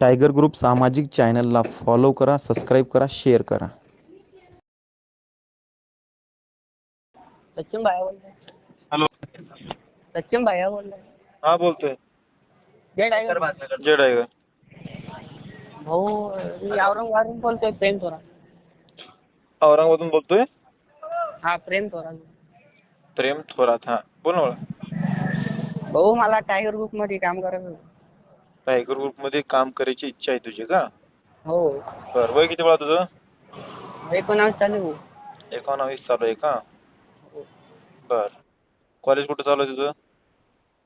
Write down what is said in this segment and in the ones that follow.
Tiger group सामाजिक चॅनलला follow करा सबस्क्राईब करा शेअर करा. सचिन भाया बोल रहे हॅलो सचिन भाया बोल रहे हा बोलतोय. जय टायगर जय टायगर भाऊ मी औरंगाबादून बोलतोय प्रेम थोरा औरंगाबादून बोलतोय? हा प्रेम थोरा प्रेम थोरात हा. बोल ना मला भाऊ मला टायगर ग्रुपमध्ये काम करायचं होतं. टायगर ग्रुपमध्ये काम करायची इच्छा आहे तुझी का? हो. बरं वय किती बाळा तुझं? एकोणावीस चालू. एकोणावीस चालू आहे का? हो. बर. कॉलेज कुठं चालू आहे तुझं?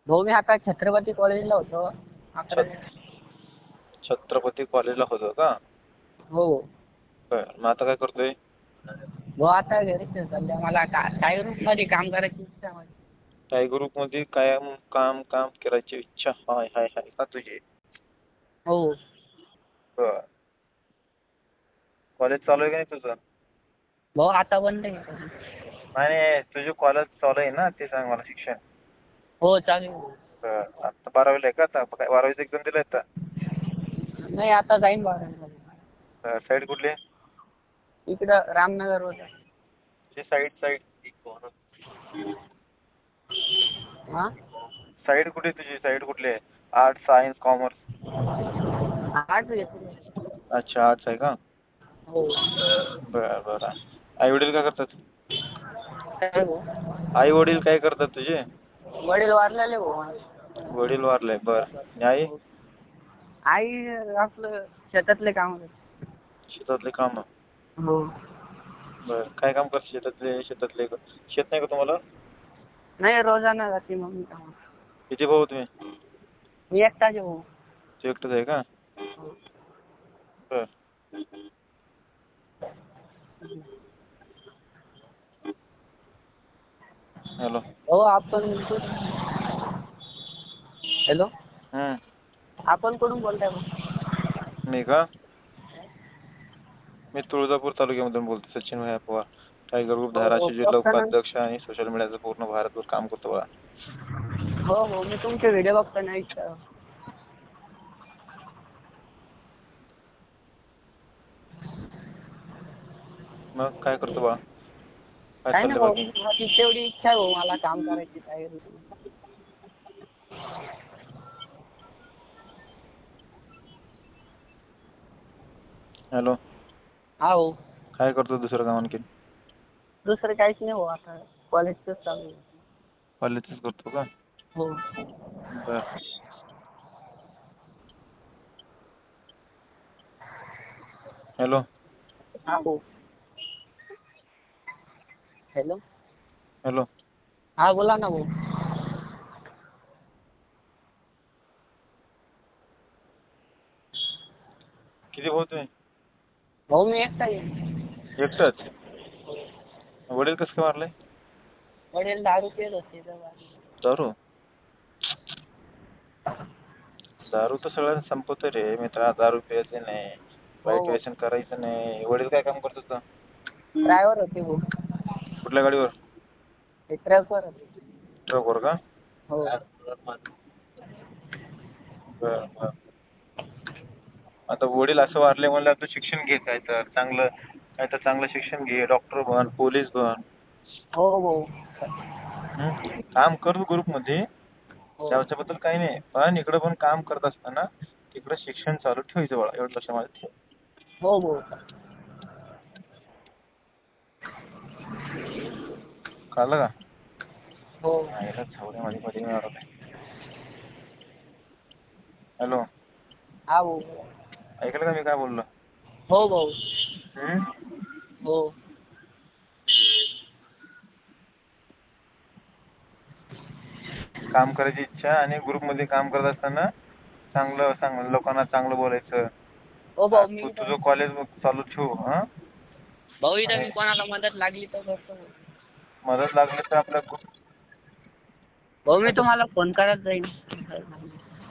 भाऊ मी आता छत्रपती कॉलेजला होतो. अकरा छत्रपती कॉलेजला होतं का? हो. बर मग आता काय करतोय? भाऊ आता घरीच आहे सध्या. मला टायगर ग्रुपमध्ये काम करायची इच्छा आहे. माझी. टायगर ग्रुपमध्ये कायम काम काम करायची इच्छा. हाय हाय हाय. का तुझी? हो. बर. कॉलेज चालू आहे का नाही तुझं? भाऊ आता बंद आहे. नाही नाही. तुझं कॉलेज चालू आहे ना? ते सांग मला शिक्षण. हो चालू आहे. बर. आता बारावीला आहे का आता? काय बारावीचं एक्झाम दिलं आता? नाही आता जाईन बारा. साईड कुठली? इकडं रामनगर तुझी साईड साईड हा? साईड कुठे तुझी? साईड कुठली आहे? Arts science commerce? आठ घेतली अच्छा आर्ट्स आहे का? हो. बरं बरं. आई वडील काय करतात? काय आई वडील काय करतात तुझे? वडील वारलेले. वडील वारले बरं. आणि आई? आई आपलं शेतातले काम शेतातले काम? हो. बरं. काय काम करते शेतातले? शेतातले शेत नाही का तुम्हाला? नाही रोजाना जाते मम्मी काम किती भाऊ तुम्ही? मी एकटाच आहे भाऊ. तू एकटंच आहे का. बरं. हॅलो. हो आपण हॅलो. हम्म. आपण कुठून बोलताय भाऊ? मी का? मी तुळजापूर तालुक्यामधून बोलतो सचिन भाई पवार. टायगर ग्रुप धाराशिव जिल्हा उपाध्यक्ष आणि सोशल मीडियाचं पूर्ण भारतभर काम करतो बघा. हो हो मी तुमचे व्हिडिओ बघतो ना इंस्टा मग काय करतो बा काय काय ना चाललंय भाऊ बाकी माझी तेवढी इच्छा आहे भाऊ मला काम करायची काय हॅलो हा भाऊ. काय करतो दुसरं काम आणखी दुसरं काहीच नाही भाऊ आता. कॉलेजच चालू आहे. कॉलेजच करतो का? हो. बर. हॅलो. हा भाऊ हॅलो. हॅलो. हा बोला ना भाऊ. किती भाऊ तुम्ही? भाऊ मी एकटा आहे. एकटाच? वडील कसं काय मारले? वडील दारू पित होते तेव्हा. दारू? दारू तर सगळ्यांना संपवतो रे. मित्रा दारू प्यायचं नाही. वाईट हो. व्यसन करायचं नाही. वडील काय काम करत होतं? ड्रायव्हर होते भाऊ. कुठल्या गाडीवर? ते ट्रकवर होते. ट्रकवर का? हो. बर बर. आता वडील असं वारले म्हणल्यावर तू शिक्षण घे काय तर. चांगलं काय तर चांगलं शिक्षण घे डॉक्टर बन पोलीस बन. हो भाऊ हं? काम कर तू ग्रुपमध्ये हो. त्याच्याबद्दल काही नाही. पण इकडं पण काम करत असताना तिकडं शिक्षण चालू ठेवायचं बाळा एवढं लक्षामध्ये ठेव. हो भाऊ कळलं का? हो. मध्ये मध्ये येणार होते हॅलो. हा भाऊ ऐकलं का मी काय बोललो? हो भाऊ हं? हो. काम करायची इच्छा आणि ग्रुपमध्ये काम करत असताना चांगलं चांगलं लोकांना चांगलं बोलायचं. हो भाऊ मी तू तुझं कॉलेज चालू ठेव हां? भाऊ इथं मी कोणाला मदत लागली तर करतो. मदत लागली तर आपल्या ग्रुप भाऊ मी तुम्हाला फोन करत जाईन.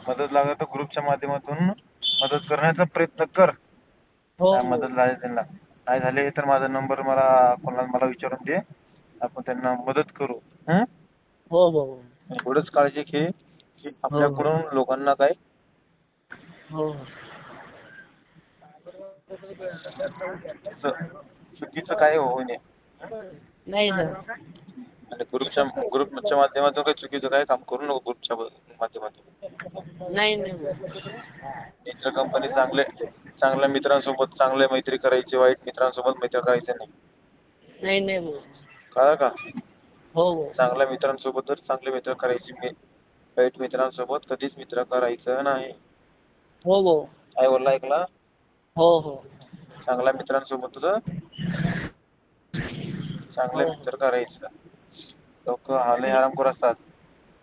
मदत लागली तर ग्रुपच्या माध्यमातून मदत करण्याचा प्रयत्न कर. हो काय मदत लागली त्यांना. काय झाले तर माझा नंबर मला कोणाला मला विचारून दे. आपण त्यांना मदत करू. हं? हो भाऊ एवढंच काळजी घे की आपल्याकडून लोकांना काय हो. चुकीचं चुकीचं काय होऊ नये. नाही सर आणि ग्रुपच्या ग्रुपच्या माध्यमातून काही चुकीचं काय काम करू नको ग्रुपच्या माध्यमातून. नाही नाही. मित्र कंपनी चांगले. चांगल्या मित्रांसोबत चांगले मैत्री करायची वाईट मित्रांसोबत मैत्री करायची नाही. नाही नाही भाऊ. कळलं का? हो हो. चांगल्या मित्रांसोबतच चांगले मित्र करायची मी वाईट मित्रांसोबत कधीच मित्र करायचं नाही. हो भाऊ काय बोलला ऐकला? हो हो. चांगल्या मित्रांसोबतच चांगले मित्र करायचं. लोक हाले हरामखोर असतात.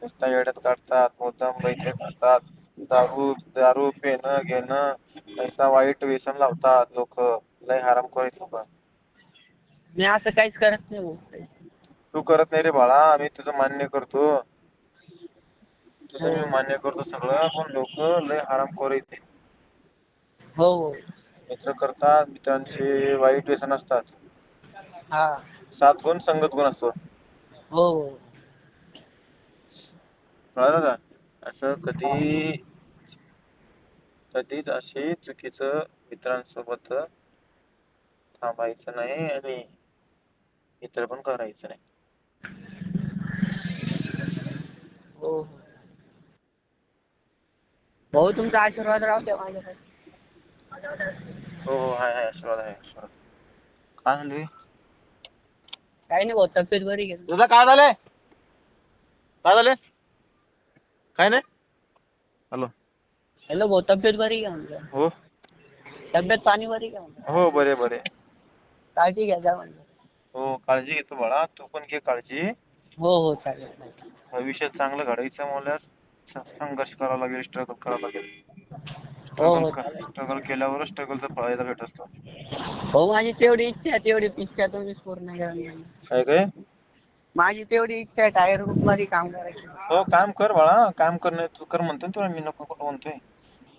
नुसता येड्यात काढतात मुद्दाम पैसे करतात दारू दारू पिणं घेणं पैसा वाईट व्यसन लावतात लोक लय हरामखोर आहेत लोक. मी असं काहीच करत नाही भाऊ. तू करत नाही रे बाळा मी तुझं मान्य करतो. तुझं मी मान्य करतो सगळं पण लोक लय हरामखोर आहेत. ते. हो हो. मित्र करतात मित्रांचे वाईट व्यसन असतात. हा. सात गुण संगत गुण असतो. हो हो. कळलं का? असं कधी कधीच असे चुकीचं मित्रांसोबत थांबायचं नाही आणि मित्र पण करायचं नाही. हो. हो भाऊ तुमचा आशीर्वाद राहू द्या हो हो हाय हाय आशीर्वाद आहे आशीर्वाद. काय झालं? रे? काही नाही भाऊ तब्येत बरी घे तुझं काय झालंय? काय झालंय? काय नाही? हॅलो. हॅलो भाऊ तब्येत बरी घ्या म्हणलं? हो. तब्येत पाणी बरी घ्या म्हणलं? हो बरे बरे. काळजी घ्या जा म्हणलं. हो काळजी घेतो बाळा तू पण घे काळजी. हो हो चालेल. भविष्यात चांगलं घडायचं स- संघर्ष करावा लागेल स्ट्रगल करावं लागेल. हो चालेल. स्ट्रगल केल्यावरच स्ट्रगलचा फायदा भेटत असतो. हो माझी तेवढी इच्छा आहे तेवढी इच्छा तुम्हीच पूर्ण करा काय काय? माझी तेवढी इच्छा आहे टायरमध्ये काम करायची. हो काम कर बाळा काम कर नाही तू कर म्हणतोय ना तुला मी नको नको म्हणतोय.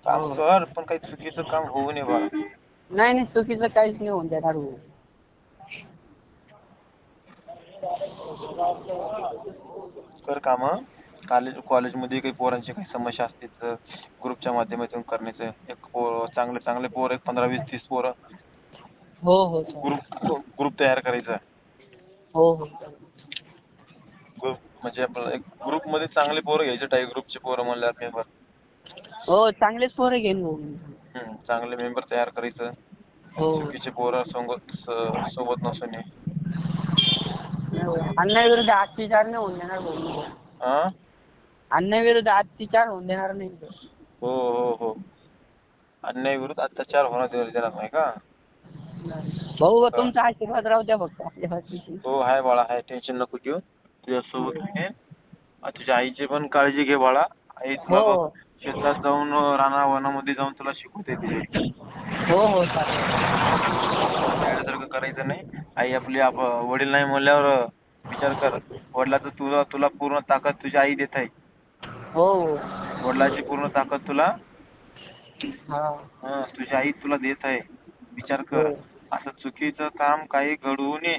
काम हो. कर पण काही चुकीचं काम होऊ नये बाळा नाही नाही चुकीचं काहीच नाही होऊन देणार भाऊ कर काम कॉलेज कॉलेजमध्ये काही पोरांची काही समस्या असतील तर ग्रुपच्या माध्यमातून करण्याचं एक पोर चांगले चांगले पोर एक पंधरा वीस तीस पोरं हो हो चालेल. ग्रुप ग्रुप तयार करायचा हो हो चालेल. ग्रुप म्हणजे आपलं एक ग्रुपमध्ये चांगले पोरं घ्यायचे टाई ग्रुपचे पोरं म्हणल्यावर मेंबर हो चांगलेच पोरं घेईन भाऊ चांगले मेंबर तयार करायचं. हो. चुकीचे पोरं सोबत स- सोबत नसून ये. अन्यायाविरुद्ध अत्याचार नाही होऊन देणार भाऊ हा अन्यायाविरुद्ध अत्याचार होऊन देणार नाही हो हो हो. अन्याय विरुद्ध अत्याचार होणार देणार देणार नाही का? भाऊ तुमचा आशीर्वाद राहू द्या फक्त आपल्या. हो हाय बाळा हाय. टेन्शन नको घेऊ. तुझ्यासोबत आहे. आ, तुझ्या आईची पण काळजी घे बाळा. आई तुला हो. शेतात जाऊन राना वनामध्ये जाऊन तुला शिकवते तिथे हो हो करायचं नाही. आई आपली आप वडील नाही म्हणल्यावर विचार कर. वडिलाचं तुला तुला पूर्ण ताकद तुझी आई देत आहे. हो हो. वडिलाची पूर्ण ताकद तुला हा. हं, तुझी आई तुला देत आहे. विचार कर. हो. असं चुकीचं काम काही घडवू नये.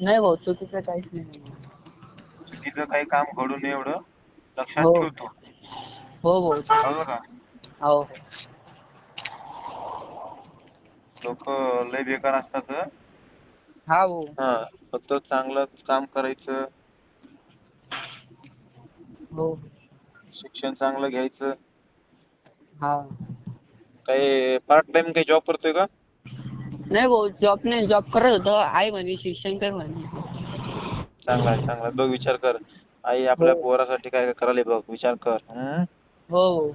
नाही भाऊ चुकीचं काहीच नाही. चुकीचं काही काम घडू नये एवढं. लक्षात हो. ठेव हो कळलं का हो हो. लोक लय बेकार असतात हं. हा भाऊ हा फक्त चांगलं काम करायचं. हो. शिक्षण चांगलं घ्यायचं. हा. काही पार्ट टाइम काही जॉब करतोय का? नाही भाऊ. जॉब नाही. जॉब करत होतो. आई म्हणे शिक्षण कर म्हणे. चांगला आहे चांगला आहे. बघ विचार कर. आई आपल्या हो. पोरासाठी काय काय करायला बघ? विचार कर. हं? हो.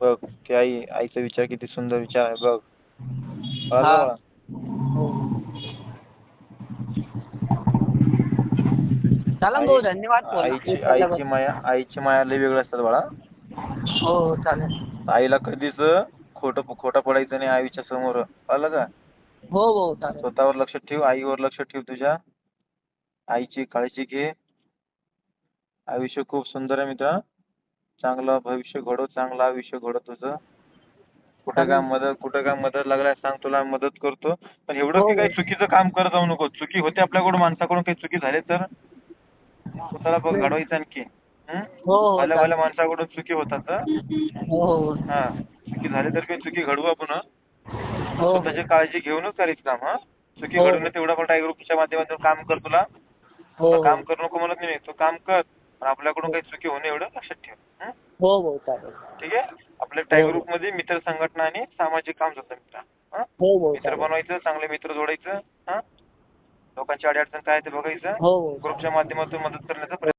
बघ की आई आईचा विचार किती सुंदर विचार आहे बघ. कळलं हा. बाळा? हो. चला भाऊ धन्यवाद भाऊ. आईची आईची माया आईची माया लय वेगळी असतात बाळा. हो हो चालेल. आईला कधीच खोटं खोटं पडायचं नाही आईच्या समोर. कळलं का? हो भाऊ चालेल. स्वतःवर लक्ष ठेव आईवर लक्ष ठेव तुझ्या. आईची काळजी घे. आयुष्य खूप सुंदर आहे मित्रा. चांगलं भविष्य घडव चांगलं आयुष्य घडव तुझं कुठे काय मदत कुठे काय मदत लागल्यास सांग तुला मदत करतो पण एवढं हो, की हो. काही चुकीचं काम करत जाऊ नको चुकी होते आपल्याकडून माणसाकडून काही चुकी झाले तर स्वतःला बघ घडवायचं आणखी हं? हो हो भल्या. भल्या माणसाकडून चुकी होतात हं? हो हो हा चुकी झाली तर काही चुकी घडवू आपण हं? हो स्वतःची काळजी घेऊनच करायचं काम हा चुकी हो. घडू नये तेवढं पण टायगर ग्रुपच्या माध्यमातून काम कर तुला हो काम करू नको म्हणत नाही. तू काम कर पण आपल्याकडून काही चुकी नये एवढं लक्षात ठेव. हं? हो चालेल. ठीक आहे? आपल्या टायगर हो. ग्रुपमध्ये मित्र संघटना आणि सामाजिक काम जातं मित्र हं? हो मित्र चालेल. बनवायचं चांगले मित्र जोडायचं हा? लोकांची अडचण काय ते बघायचं. ग्रुपच्या माध्यमातून मदत करण्याचा प्रयत्न